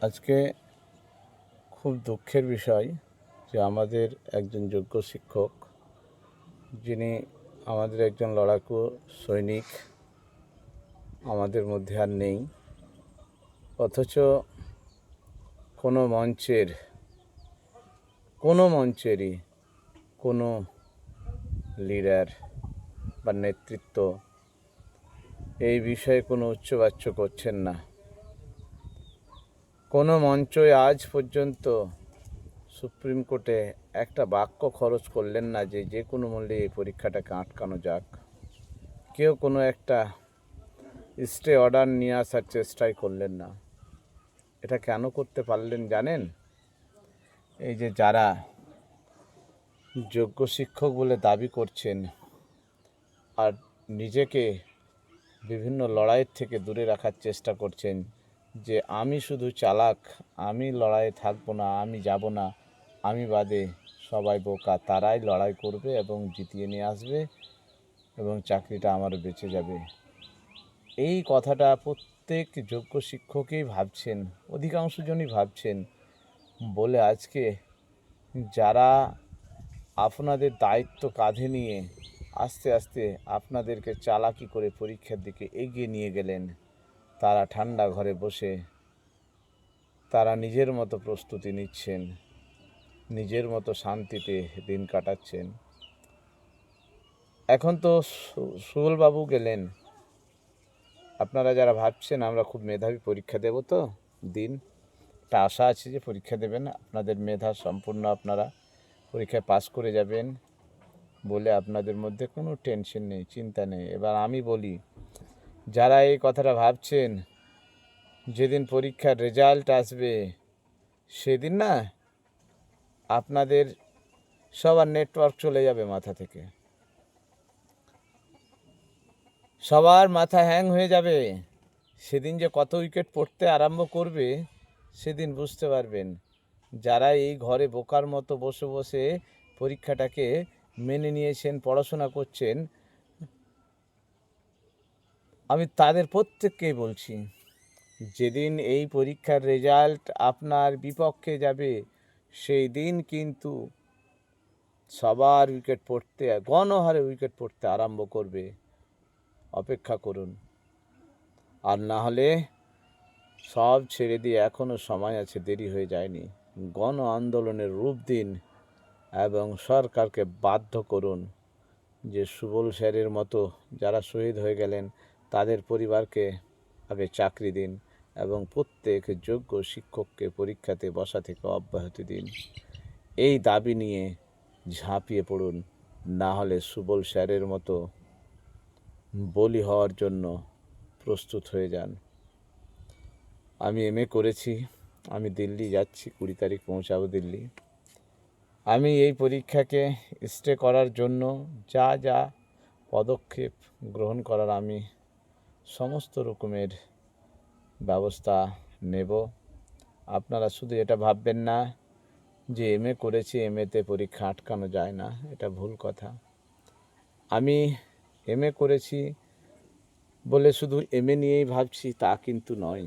আজকে খুব দুঃখের বিষয় যে আমাদের একজন যোগ্য শিক্ষক, যিনি আমাদের একজন লড়াকু সৈনিক, আমাদের মধ্যে আর নেই। অথচ কোনো মঞ্চের, কোনো মঞ্চেরই কোনো লিডার বা নেতৃত্ব এই বিষয়ে কোনো উচ্চবাচ্য করছেন না। কোনো মঞ্চই আজ পর্যন্ত সুপ্রিম কোর্টে একটা বাক্য খরচ করলেন না যে যে কোনো মূল্যে এই পরীক্ষাটাকে আটকানো যাক। কেউ কোনো একটা স্টে অর্ডার নিয়ে আসার চেষ্টাই করলেন না। এটা কেন করতে পারলেন জানেন? এই যে যারা যোগ্য শিক্ষক বলে দাবি করছেন আর নিজেকে বিভিন্ন লড়াইয়ের থেকে দূরে রাখার চেষ্টা করছেন যে আমি শুধু চালাক, আমি লড়াইয়ে থাকব না, আমি যাব না, আমি বাদে সবাই বোকা, তারাই লড়াই করবে এবং জিতিয়ে নিয়ে আসবে এবং চাকরিটা আমারও বেঁচে যাবে। এই কথাটা প্রত্যেক যোগ্য শিক্ষকই ভাবছেন, অধিকাংশ জনই ভাবছেন। বলে আজকে যারা আপনাদের দায়িত্ব কাঁধে নিয়ে আস্তে আস্তে আপনাদেরকে চালাকি করে পরীক্ষার দিকে এগিয়ে নিয়ে গেলেন তারা ঠান্ডা ঘরে বসে তারা নিজের মতো প্রস্তুতি নিচ্ছেন, নিজের মতো শান্তিতে দিন কাটাচ্ছেন। এখন তো সুবলবাবু গেলেন। আপনারা যারা ভাবছেন আমরা খুব মেধাবী পরীক্ষা দেব তো দিন, একটা আশা আছে যে পরীক্ষা দেবেন। আপনাদের মেধা সম্পূর্ণ আপনারা পরীক্ষায় পাস করে যাবেন বলে আপনাদের মধ্যে কোনো টেনশন নেই, চিন্তা নেই। এবার আমি বলি যারা এই কথাটা ভাবছেন, যেদিন পরীক্ষার রেজাল্ট আসবে, সেদিন না আপনাদের সবার নেটওয়ার্ক চলে যাবে মাথা থেকে। সবার মাথা হ্যাং হয়ে যাবে। সেদিন যে কত উইকেট পড়তে আরম্ভ করবে, সেদিন বুঝতে পারবেন। যারা এই ঘরে বোকার মতো বসে বসে পরীক্ষাটাকে মেনে নিয়েছেন, পড়াশোনা করছেন আমি তাদের প্রত্যেককেই বলছি, যেদিন এই পরীক্ষার রেজাল্ট আপনার বিপক্ষে যাবে, সেই দিন কিন্তু সবার উইকেট পড়তে, গণহারে উইকেট পড়তে আরম্ভ করবে। অপেক্ষা করুন। আর না হলে সব ছেড়ে দিয়ে এখনও সময় আছে, দেরি হয়ে যায়নি। গণ আন্দোলনের রূপ দিন এবং সরকারকে বাধ্য করুন যে সুবল স্যারের মতো যারা শহীদ হয়ে গেলেন তাদের পরিবারকে আগে চাকরি দিন এবং প্রত্যেক যোগ্য শিক্ষককে পরীক্ষাতে বসা থেকে অব্যাহতি দিন। এই দাবি নিয়ে ঝাঁপিয়ে পড়ুন, না হলে সুবল স্যারের মতো বলি হওয়ার জন্য প্রস্তুত হয়ে যান। আমি এম করেছি, আমি দিল্লি যাচ্ছি, কুড়ি তারিখ পৌঁছাবো দিল্লি। আমি এই পরীক্ষাকে স্টে করার জন্য যা যা পদক্ষেপ গ্রহণ করার আমি সমস্ত রকমের ব্যবস্থা নেব। আপনারা শুধু এটা ভাববেন না যে এম এ করেছি, এম এতে পরীক্ষা আটকানো যায় না, এটা ভুল কথা। আমি এম এ করেছি বলে শুধু এম এ নিয়েই ভাবছি, তা কিন্তু নয়।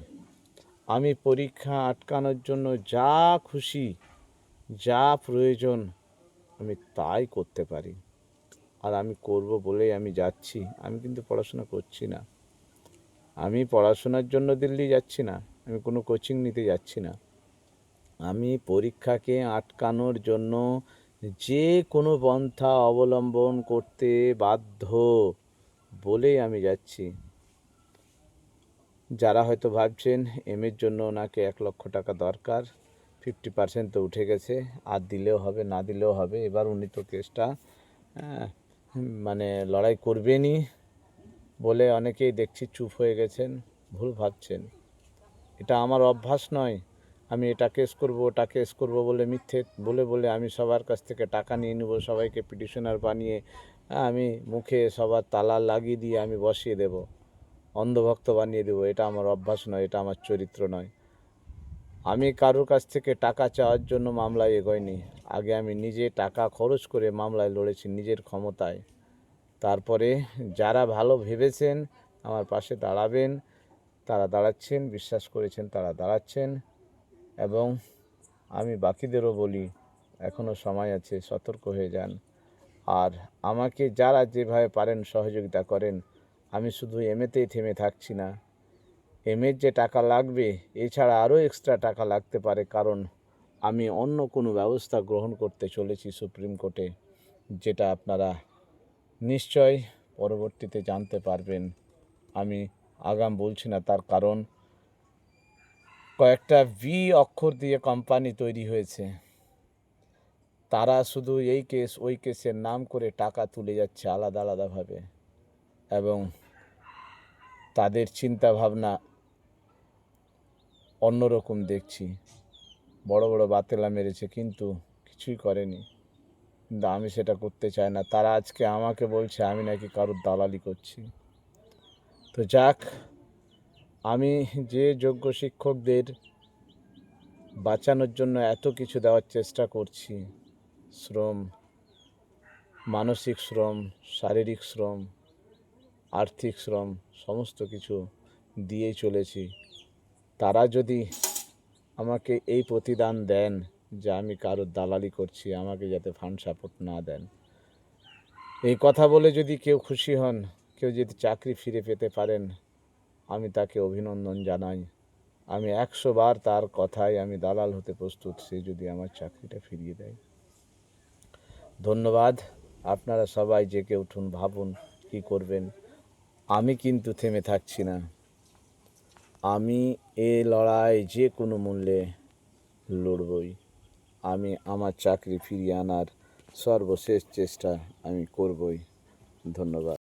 আমি পরীক্ষা আটকানোর জন্য যা খুশি, যা প্রয়োজন, আমি তাই করতে পারি। আর আমি করব বলেই আমি যাচ্ছি, আমি কিন্তু পড়াশোনা করছি না। আমি পড়াশোনার জন্য দিল্লি যাচ্ছি না, আমি কোনো কোচিং নিতে যাচ্ছি না। আমি পরীক্ষাকে আটকানোর জন্য যে কোনো পন্থা অবলম্বন করতে বাধ্য বলেই আমি যাচ্ছি। যারা হয়তো ভাবছেন এমের জন্য ওনাকে এক লক্ষ টাকা দরকার ফিফটি পার্সেন্ট তো উঠে গেছে, আর দিলেও হবে, না দিলেও হবে, এবার উনি তো কেসটা মানে লড়াই করবেনই। বলে অনেকেই দেখছি চুপ হয়ে গেছেন, ভুল ভাবছেন। এটা আমার অভ্যাস নয়, আমি এটা কেস করব, ওটা কেস করব বলে মিথ্যে বলে বলে আমি সবার কাছ থেকে টাকা নিয়ে নেব, সবাইকে পিটিশনার বানিয়ে আমি মুখে সবার তালা লাগিয়ে দিয়ে আমি বসিয়ে দেব, অন্ধভক্ত বানিয়ে দেবো। এটা আমার অভ্যাস নয়, এটা আমার চরিত্র নয়। আমি কারোর কাছ থেকে টাকা চাওয়ার জন্য মামলায় এগোয়নি আগে আমি নিজে টাকা খরচ করে মামলায় লড়েছি নিজের ক্ষমতায়। তারপরে যারা ভালো ভেবেছেন আমার পাশে দাঁড়াবেন, তারা দাঁড়াচ্ছেন, বিশ্বাস করেছেন তারা দাঁড়াচ্ছেন এবং আমি বাকিদেরও বলি এখনও সময় আছে, সতর্ক হয়ে যান। আর আমাকে যারা যেভাবে পারেন সহযোগিতা করেন, আমি শুধু এমএতেই থেমে থাকছি না। এমের যে টাকা লাগবে, এছাড়া আরও এক্সট্রা টাকা লাগতে পারে, কারণ আমি অন্য কোনো ব্যবস্থা গ্রহণ করতে চলেছি সুপ্রিম কোর্টে, যেটা আপনারা নিশ্চয় পরবর্তীতে জানতে পারবেন। আমি আগাম বলছি না তার কারণ। কয়েকটা ভি অক্ষর দিয়ে কোম্পানি তৈরি হয়েছে। তারা শুধু এই কেস ওই কেসের নাম করে টাকা তুলে যাচ্ছে আলাদা আলাদাভাবে। এবং তাদের চিন্তা ভাবনা অন্যরকম দেখছি। বড় বড় বাতেলা মেরেছে, কিন্তু কিছুই করেনি। কিন্তু আমি সেটা করতে চাই না। তারা আজকে আমাকে বলছে, আমি নাকি কারোর দালালি করছি। তো যাক, আমি যে যোগ্য শিক্ষকদের বাঁচানোর জন্য এত কিছু দেওয়ার চেষ্টা করছি, শ্রম, মানসিক শ্রম, শারীরিক শ্রম, আর্থিক শ্রম, সমস্ত কিছু দিয়ে চলেছি। তারা যদি আমাকে এই প্রতিদান দেন যে আমি কারোর দালালি করছি, আমাকে যাতে ফান্ড সাপোর্ট না দেন। এই কথা বলে যদি কেউ খুশি হন, কেউ যদি চাকরি ফিরে পেতে পারেন, আমি তাকে অভিনন্দন জানাই। আমি একশো বার তার কথায় আমি দালাল হতে প্রস্তুত, সে যদি আমার চাকরিটা ফিরিয়ে দেয়। ধন্যবাদ। আপনারা সবাই জেগে উঠুন, ভাবুন কি করবেন। আমি কিন্তু থেমে থাকছি না। আমি এ লড়াই যে কোনো মূল্যে লড়বই। আমি আমার চাকরি ফিরিয়ে আনার সর্বশেষ চেষ্টা আমি করবই। ধন্যবাদ।